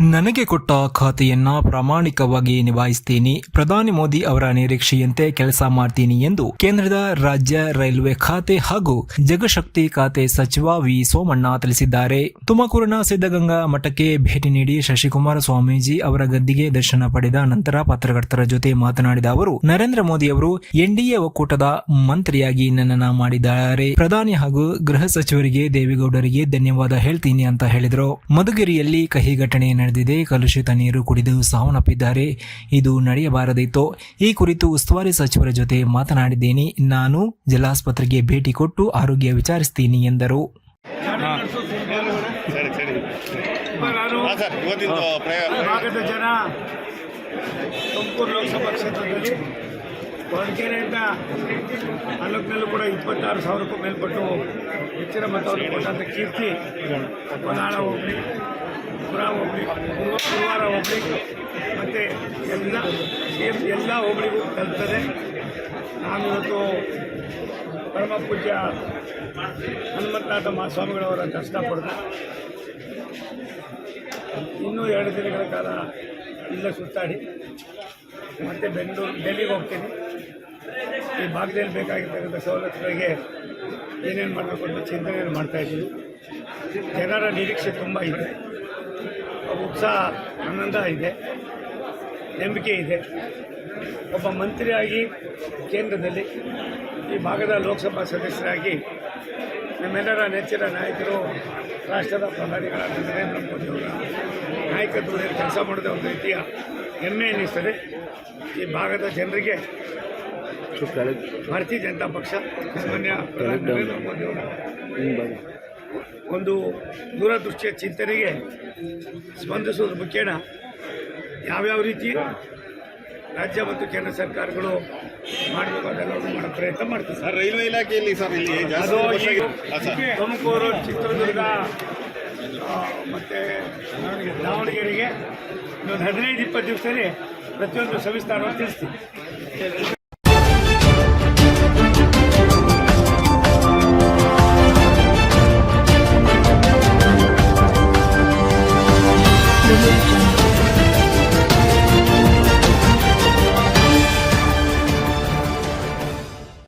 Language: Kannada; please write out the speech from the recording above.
ನನಗೆ ಕೊಟ್ಟ ಖಾತೆಯನ್ನ ಪ್ರಾಮಾಣಿಕವಾಗಿ ನಿಭಾಯಿಸ್ತೀನಿ. ಪ್ರಧಾನಿ ಮೋದಿ ಅವರ ನಿರೀಕ್ಷೆಯಂತೆ ಕೆಲಸ ಮಾಡ್ತೀನಿ ಎಂದು ಕೇಂದ್ರದ ರಾಜ್ಯ ರೈಲ್ವೆ ಖಾತೆ ಹಾಗೂ ಜಗಶಕ್ತಿ ಖಾತೆ ಸಚಿವ ವಿ. ಸೋಮಣ್ಣ ತಿಳಿಸಿದ್ದಾರೆ. ತುಮಕೂರಿನ ಸಿದ್ದಗಂಗಾ ಮಠಕ್ಕೆ ಭೇಟಿ ನೀಡಿ ಶಶಿಕುಮಾರ ಸ್ವಾಮೀಜಿ ಅವರ ಗದ್ದಿಗೆ ದರ್ಶನ ಪಡೆದ ನಂತರ ಪತ್ರಕರ್ತರ ಜೊತೆ ಮಾತನಾಡಿದ ಅವರು, ನರೇಂದ್ರ ಮೋದಿ ಅವರು ಎನ್ಡಿಎ ಒಕ್ಕೂಟದ ಮಂತ್ರಿಯಾಗಿ ನನ್ನನ ಮಾಡಿದ್ದಾರೆ. ಪ್ರಧಾನಿ ಹಾಗೂ ಗೃಹ ಸಚಿವರಿಗೆ ದೇವೇಗೌಡರಿಗೆ ಧನ್ಯವಾದ ಹೇಳ್ತೀನಿ ಅಂತ ಹೇಳಿದರು. ಮಧುಗಿರಿಯಲ್ಲಿ ಕಹಿ ಘಟನೆ ನಡೆದಿದೆ. ಕಲುಷಿತ ನೀರು ಕುಡಿದು ಸಾವನ್ನಪ್ಪಿದ್ದಾರೆ. ಇದು ನಡೆಯಬಾರದಿತ್ತು. ಈ ಕುರಿತು ಉಸ್ತುವಾರಿ ಸಚಿವರ ಜೊತೆ ಮಾತನಾಡಿದ್ದೇನೆ. ನಾನು ಜಿಲ್ಲಾಸ್ಪತ್ರೆಗೆ ಭೇಟಿ ಕೊಟ್ಟು ಆರೋಗ್ಯ ವಿಚಾರಿಸ್ತೀನಿ ಎಂದರು. ಜನ. ತುಮಕೂರು ಲೋಕಸಭಾ ಕ್ಷೇತ್ರದಲ್ಲಿ ಹೊರಕೆರೆಯಿಂದ ತಾಲೂಕಿನಲ್ಲೂ ಕೂಡ ಇಪ್ಪತ್ತಾರು ಸಾವಿರಕ್ಕೂ ಮೇಲ್ಪಟ್ಟು ಹೆಚ್ಚಿನ ಮತವನ್ನು ಕೊಟ್ಟಂಥ ಕೀರ್ತಿ. ಕೋಲಾರ ಹೋಬಳಿ ಮತ್ತು ಎಲ್ಲ ಸೇಮ್ ಎಲ್ಲ ಹೋಬಳಿಗೂ ನಾನು ಇವತ್ತು ಪರಮ ಪೂಜ್ಯ ಹನುಮಂತನಾಥ ಮಹಾಸ್ವಾಮಿಗಳವರ ಪಡೆದು ಇನ್ನೂ ಎರಡು ದಿನಗಳ ಕಾಲ ಇಲ್ಲ ಸುತ್ತಾಡಿ ಮತ್ತೆ ಬೆಂಗಳೂರು ಡೆಲ್ಲಿಗೆ ಹೋಗ್ತೀನಿ. ಈ ಭಾಗದಲ್ಲಿ ಬೇಕಾಗಿರ್ತಕ್ಕಂಥ ಸವಲತ್ತುಗಳಿಗೆ ಏನೇನು ಮಾಡಬೇಕು ಅಂತ ಚಿಂತನೆಯನ್ನು ಮಾಡ್ತಾ ಇದ್ದೀವಿ ಜನರ ನಿರೀಕ್ಷೆ ತುಂಬ ಇದೆ. ಉತ್ಸಾಹ ಆನಂದ ಇದೆ, ನಂಬಿಕೆ ಇದೆ. ಒಬ್ಬ ಮಂತ್ರಿಯಾಗಿ ಕೇಂದ್ರದಲ್ಲಿ ಈ ಭಾಗದ ಲೋಕಸಭಾ ಸದಸ್ಯರಾಗಿ ನಮ್ಮೆಲ್ಲರ ನೆಚ್ಚಿನ ನಾಯಕರು, ರಾಷ್ಟ್ರದ ಪ್ರಧಾನಿಗಳಾದ ನರೇಂದ್ರ ಮೋದಿಯವರ ನಾಯಕತ್ವದಲ್ಲಿ ಕೆಲಸ ಮಾಡಿದ ಒಂದು ರೀತಿಯ ಹೆಮ್ಮೆ ಅನ್ನಿಸ್ತದೆ ಈ ಭಾಗದ ಜನರಿಗೆ ಭಾರತೀಯ ಜನತಾ ಪಕ್ಷ, ಸಾಮಾನ್ಯ ನರೇಂದ್ರ ಮೋದಿಯವರ ಒಂದು ದೂರದೃಷ್ಟಿಯ ಚಿಂತನೆಗೆ ಸ್ಪಂದಿಸುವುದ್ರ ಮುಖೇನ ಯಾವ್ಯಾವ ರೀತಿ ರಾಜ್ಯ ಮತ್ತು ಕೇಂದ್ರ ಸರ್ಕಾರಗಳು ಮಾಡಬೇಕು ಅದೆಲ್ಲವನ್ನು ಮಾಡೋ ಪ್ರಯತ್ನ ಮಾಡ್ತೀವಿ. ಸರ್ ರೈಲ್ವೆ ಇಲಾಖೆಯಲ್ಲಿ ಸರ್ ಇಲ್ಲಿ ಅದು ಈಗ ತುಮಕೂರು ಚಿತ್ರದುರ್ಗ ಮತ್ತು ಮತ್ತೆ ದಾವಣಗೆರೆಗೆ ಇನ್ನೊಂದು ಹದಿನೈದು ಇಪ್ಪತ್ತು ದಿವಸದಲ್ಲಿ ಪ್ರತಿಯೊಂದು ಸವಿಸ್ತಾರವಾಗಿ ತಿಳಿಸ್ತೀವಿ.